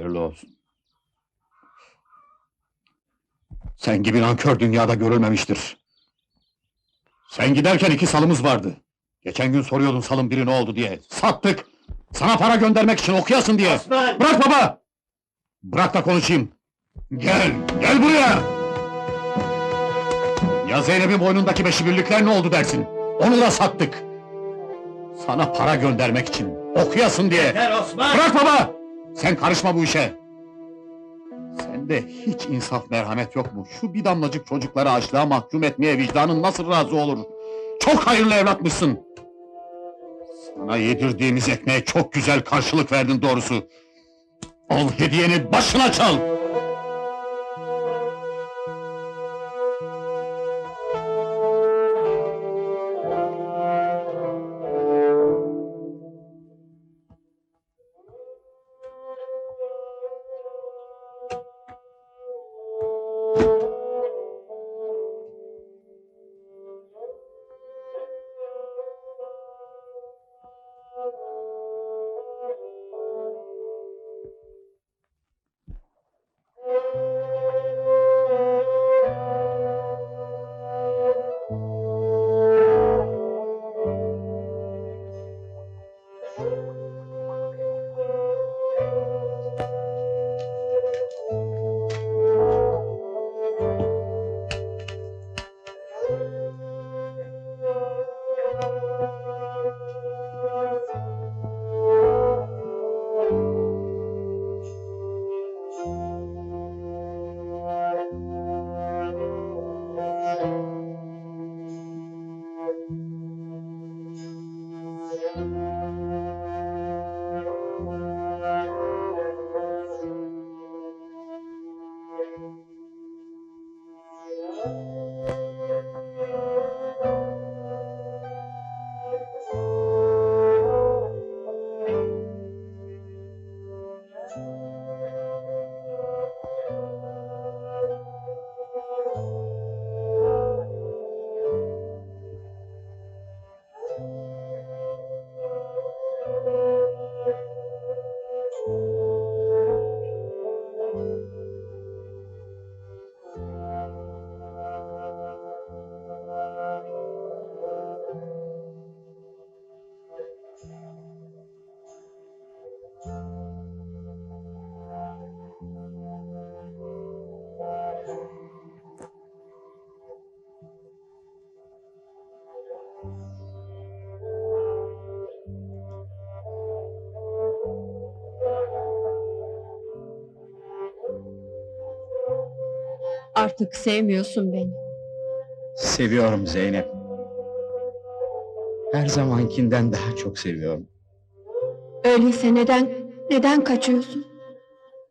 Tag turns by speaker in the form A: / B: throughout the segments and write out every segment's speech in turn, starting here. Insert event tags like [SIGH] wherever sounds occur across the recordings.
A: Hayırlı olsun. Sen gibi nankör dünyada görülmemiştir. Sen giderken iki salımız vardı. Geçen gün soruyordun salın biri ne oldu diye. Sattık! Sana para göndermek için okuyasın diye.
B: Osman!
A: Bırak baba! Bırak da konuşayım. Gel, gel buraya! Ya Zeynep'in boynundaki beşi birlikler ne oldu dersin? Onu da sattık. Sana para göndermek için, okuyasın diye.
B: Yeter Osman!
A: Bırak baba! Sen karışma bu işe. Sende hiç insaf merhamet yok mu? Şu bir damlacık çocukları açlığa mahkum etmeye vicdanın nasıl razı olur? Çok hayırlı evlatmışsın. Sana yedirdiğimiz ekmeğe çok güzel karşılık verdin doğrusu. Al hediyeni başına çal!
C: Artık sevmiyorsun beni.
D: Seviyorum Zeynep. Her zamankinden daha çok seviyorum.
C: Öyleyse neden, neden kaçıyorsun?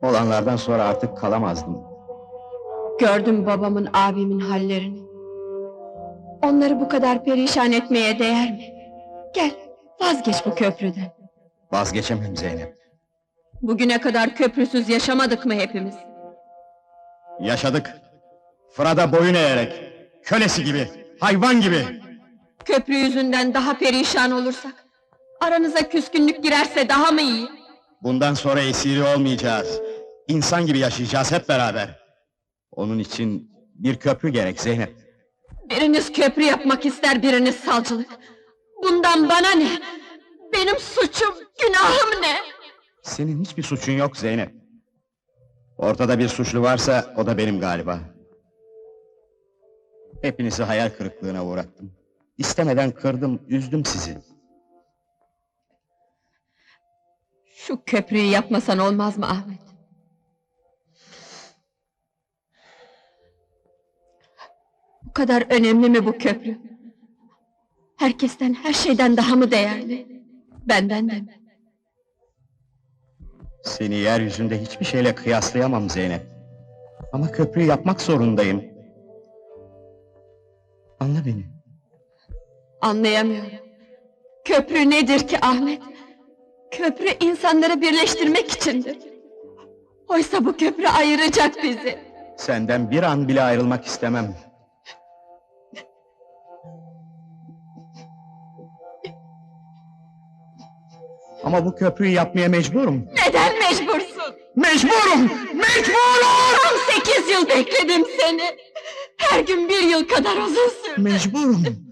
D: Olanlardan sonra artık kalamazdım.
C: Gördüm babamın, abimin hallerini. Onları bu kadar perişan etmeye değer mi? Gel, vazgeç bu köprüden.
D: Vazgeçemem Zeynep.
C: Bugüne kadar köprüsüz yaşamadık mı hepimiz?
D: Yaşadık. Fırada boyun eğerek, kölesi gibi, hayvan gibi.
C: Köprü yüzünden daha perişan olursak, aranıza küskünlük girerse daha mı iyi?
D: Bundan sonra esiri olmayacağız. İnsan gibi yaşayacağız hep beraber. Onun için bir köprü gerek Zeynep.
C: Biriniz köprü yapmak ister, biriniz salcılık. Bundan bana ne? Benim suçum, günahım ne?
D: Senin hiçbir suçun yok Zeynep. Ortada bir suçlu varsa o da benim galiba. Hepinizi hayal kırıklığına uğrattım. İstemeden kırdım, üzdüm sizi.
C: Şu köprüyü yapmasan olmaz mı Ahmet? Bu kadar önemli mi bu köprü? Herkesten, her şeyden daha mı değerli? Benden de mi?
D: Seni yeryüzünde hiçbir şeyle kıyaslayamam Zeynep. Ama köprüyü yapmak zorundayım. Anla beni.
C: Anlayamıyorum. Köprü nedir ki Ahmet? Köprü insanları birleştirmek içindir. Oysa bu köprü ayıracak bizi.
D: Senden bir an bile ayrılmak istemem. Ama bu köprüyü yapmaya mecburum.
C: Neden mecbursun?
D: Mecburum! Mecburum!
C: Tam sekiz yıl bekledim seni. Her gün bir yıl kadar uzun Mas [LAUGHS]
D: bom.